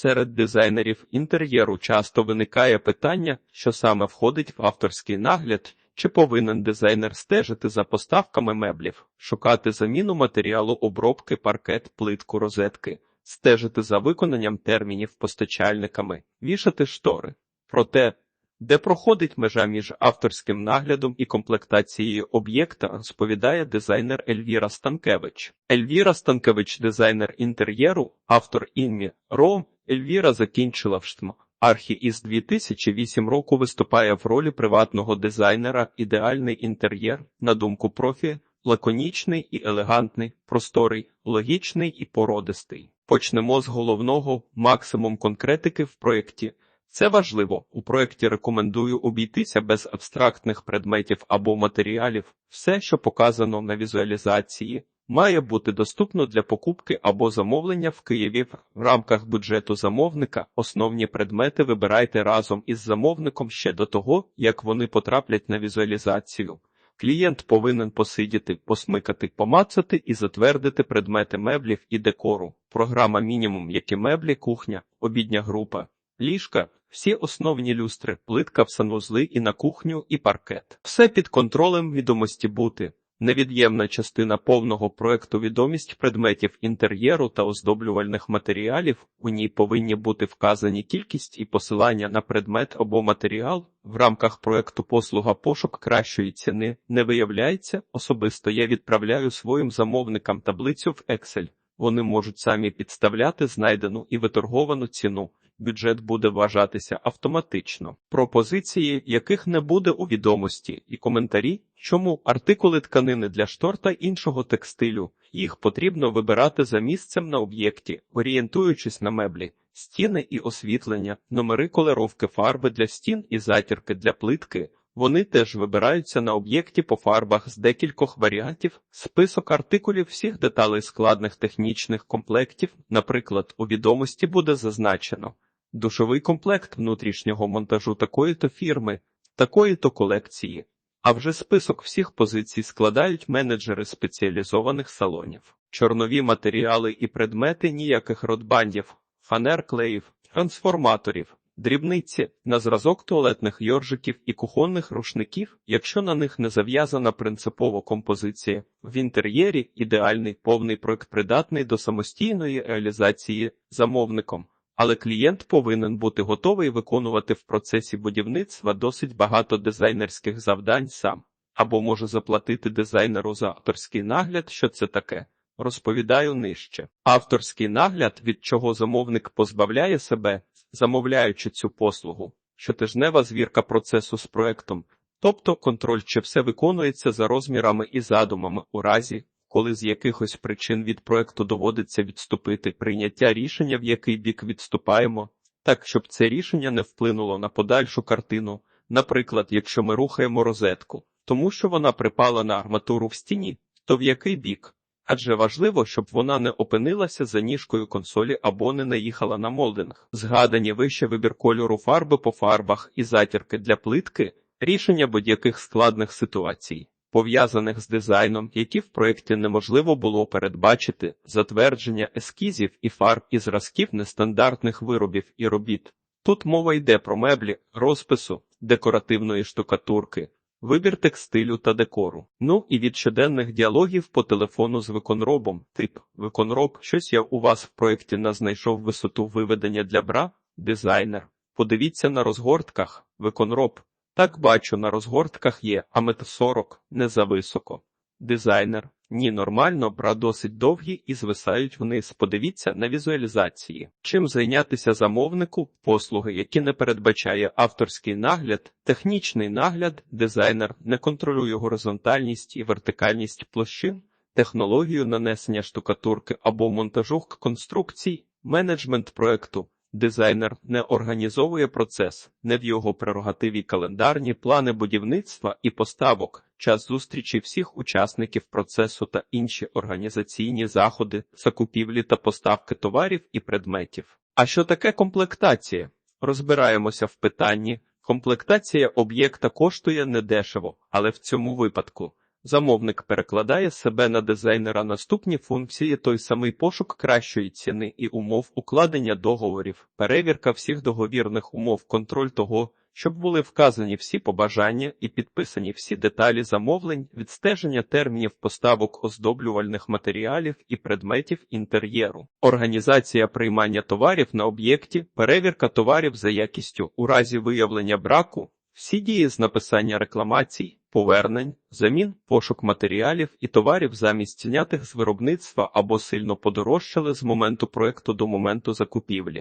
Серед дизайнерів інтер'єру часто виникає питання, що саме входить в авторський нагляд, чи повинен дизайнер стежити за поставками меблів, шукати заміну матеріалу обробки паркет, плитку, розетки, стежити за виконанням термінів постачальниками, вішати штори. Проте, де проходить межа між авторським наглядом і комплектацією об'єкта, розповідає дизайнер Ельвіра Станкевич. Ельвіра Станкевич, дизайнер інтер'єру, автор Інмі Ро. Ельвіра закінчила в ШТМ. Архі із 2008 року виступає в ролі приватного дизайнера ідеальний інтер'єр, на думку профі, лаконічний і елегантний, просторий, логічний і породистий. Почнемо з головного максимум конкретики в проєкті. Це важливо. У проєкті рекомендую обійтися без абстрактних предметів або матеріалів. Все, що показано на візуалізації, має бути доступно для покупки або замовлення в Києві в рамках бюджету замовника. Основні предмети вибирайте разом із замовником ще до того, як вони потраплять на візуалізацію. Клієнт повинен посидіти, посмикати, помацати і затвердити предмети меблів і декору. Програма мінімум, які меблі, кухня, обідня група, ліжка, всі основні люстри, плитка в санвузли і на кухню, і паркет. Все під контролем відомості бути. Невід'ємна частина повного проекту відомість предметів інтер'єру та оздоблювальних матеріалів. У ній повинні бути вказані кількість і посилання на предмет або матеріал. В рамках проекту послуга пошук кращої ціни не виявляється. Особисто я відправляю своїм замовникам таблицю в Excel. Вони можуть самі підставляти знайдену і виторговану ціну. Бюджет буде вважатися автоматично. Пропозиції, яких не буде у відомості, і коментарі, чому артикули тканини для штор та іншого текстилю. Їх потрібно вибирати за місцем на об'єкті, орієнтуючись на меблі, стіни і освітлення, номери колеровки фарби для стін і затірки для плитки. Вони теж вибираються на об'єкті по фарбах з декількох варіантів, список артикулів всіх деталей складних технічних комплектів, наприклад, у відомості буде зазначено душовий комплект внутрішнього монтажу такої-то фірми, такої-то колекції. А вже список всіх позицій складають менеджери спеціалізованих салонів. Чорнові матеріали і предмети ніяких родбандів, фанер клеїв, трансформаторів, дрібниці на зразок туалетних йоржиків і кухонних рушників, якщо на них не зав'язана принципова композиція. В інтер'єрі ідеальний повний проект придатний до самостійної реалізації замовником. Але клієнт повинен бути готовий виконувати в процесі будівництва досить багато дизайнерських завдань сам, або може заплатити дизайнеру за авторський нагляд, що це таке. Розповідаю нижче. Авторський нагляд, від чого замовник позбавляє себе, замовляючи цю послугу, щотижнева звірка процесу з проектом, тобто контроль, чи все виконується за розмірами і задумами у разі, коли з якихось причин від проекту доводиться відступити прийняття рішення, в який бік відступаємо, так щоб це рішення не вплинуло на подальшу картину, наприклад, якщо ми рухаємо розетку, тому що вона припала на арматуру в стіні, то в який бік? Адже важливо, щоб вона не опинилася за ніжкою консолі або не наїхала на молдинг. Згадані вище вибір кольору фарби по фарбах і затірки для плитки, рішення будь-яких складних ситуацій пов'язаних з дизайном, які в проєкті неможливо було передбачити, затвердження ескізів і фарб і зразків нестандартних виробів і робіт. Тут мова йде про меблі, розпису, декоративної штукатурки, вибір текстилю та декору. Ну і від щоденних діалогів по телефону з виконробом. Тип виконроб, щось я у вас в проєкті не знайшов висоту виведення для бра, дизайнер. Подивіться на розгортках, виконроб. Так бачу, на розгортках є, а мет 40 не зависоко. Дизайнер. Ні, нормально, бра досить довгі і звисають вниз. Подивіться на візуалізації. Чим зайнятися замовнику, послуги, які не передбачає авторський нагляд, технічний нагляд, дизайнер не контролює горизонтальність і вертикальність площин, технологію нанесення штукатурки або монтажу конструкцій, менеджмент проекту. Дизайнер не організовує процес, не в його прерогативі календарні плани будівництва і поставок, час зустрічі всіх учасників процесу та інші організаційні заходи, закупівлі та поставки товарів і предметів. А що таке комплектація? Розбираємося в питанні. Комплектація об'єкта коштує недешево, але в цьому випадку Замовник перекладає себе на дизайнера. Наступні функції той самий пошук кращої ціни і умов укладення договорів, перевірка всіх договірних умов, контроль того, щоб були вказані всі побажання і підписані всі деталі замовлень, відстеження термінів поставок оздоблювальних матеріалів і предметів інтер'єру, організація приймання товарів на об'єкті, перевірка товарів за якістю. У разі виявлення браку, всі дії з написання рекламацій, повернень, замін, пошук матеріалів і товарів замість знятих з виробництва або сильно подорожчали з моменту проекту до моменту закупівлі.